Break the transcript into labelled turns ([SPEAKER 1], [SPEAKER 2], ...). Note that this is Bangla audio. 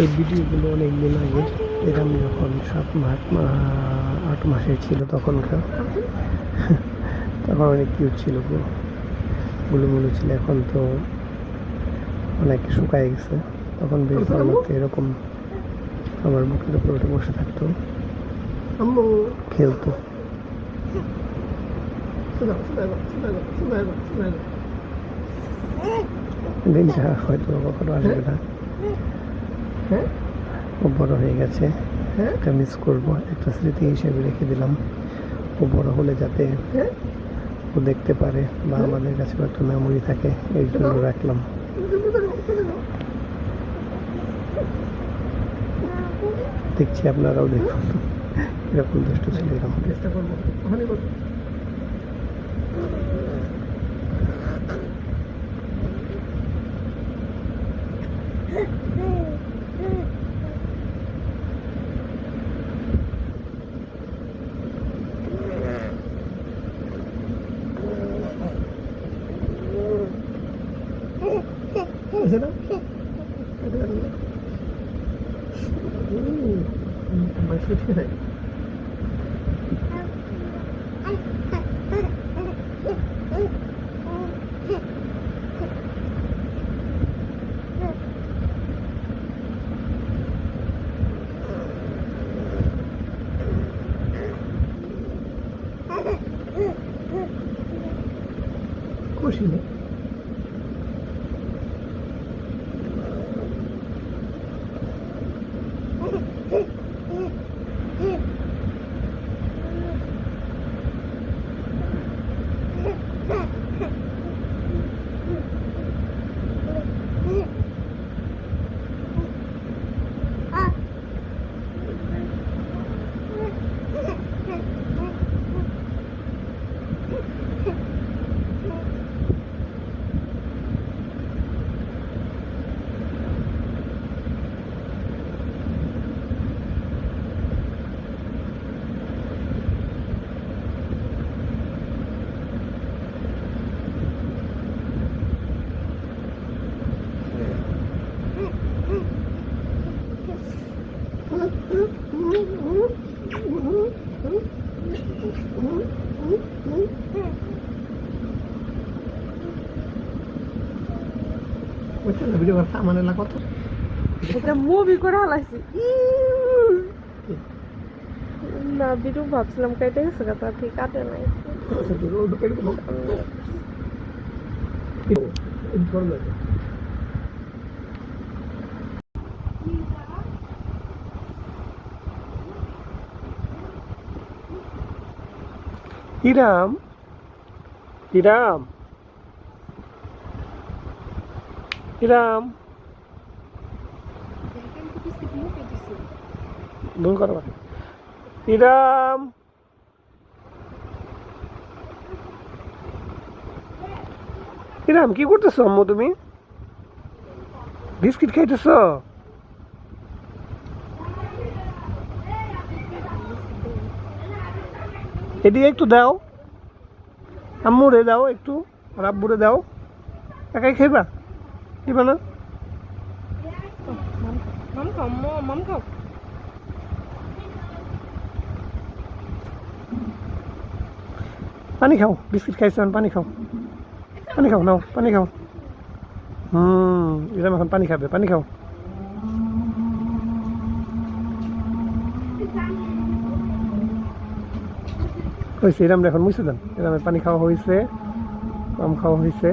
[SPEAKER 1] এই ভিডিওগুলো অনেক দিন আগে এরকম যখন সাত মাস আট মাসের ছিল তখনকার তখন অনেক কিউট ছিলগুলো মুলো ছিল এখন তো অনেক শুকায় গেছে। তখন বেশ ভালো লাগতো এরকম আমার বুকের উপর উঠে বসে থাকতো।
[SPEAKER 2] আম্মু।
[SPEAKER 1] খেলতো। দিনটা হয়তো কখনো আসবে না।
[SPEAKER 2] হ্যাঁ?
[SPEAKER 1] ও বড় হয়ে গেছে।
[SPEAKER 2] হ্যাঁ?
[SPEAKER 1] একটা মিস করব একটা স্মৃতি হিসেবে রেখে দিলাম। ও বড় হলে যাতে
[SPEAKER 2] হ্যাঁ?
[SPEAKER 1] ও দেখতে পারে বা আমাদের কাছেও একটা মেমোরি থাকে এই জন্য রাখলাম। দেখছি আপনারাও দেখুন। এরকম দুষ্ট ছিল এরকম
[SPEAKER 2] চেষ্টা করব। ওখানে করব আছে না বাইশ ঠিক আছে খুশি নেই বুঝছেন না ভিডিও করতে আমার এলাকা কত
[SPEAKER 3] এটা মুভি করে হালাইছি। না বিরু ভাবছিলাম কেটে গেছে কথা ঠিক কাটে নাই।
[SPEAKER 2] আচ্ছা তো রোড এরকম এই গরম লাগে
[SPEAKER 1] ইরাম ইরাম ইরাম ভুল করো। ইরাম ইরাম কি করতেছো আম্মু তুমি? বিস্কিট খাইতেছ? এদিকে একটু দাও। আম্মুরে দাও একটু আর আব্বুরে দাও। একাই খাইবা? দিবা না? পানি খাও বিস্কিট খাইছো পানি খাও। পানি খাও নাও পানি খাও। হুম এরকম এখন পানি খাবে পানি খাও। হয়েছে এরম এখন মুছে দেন। এরম পানি খাওয়া হয়েছে কম খাওয়া হয়েছে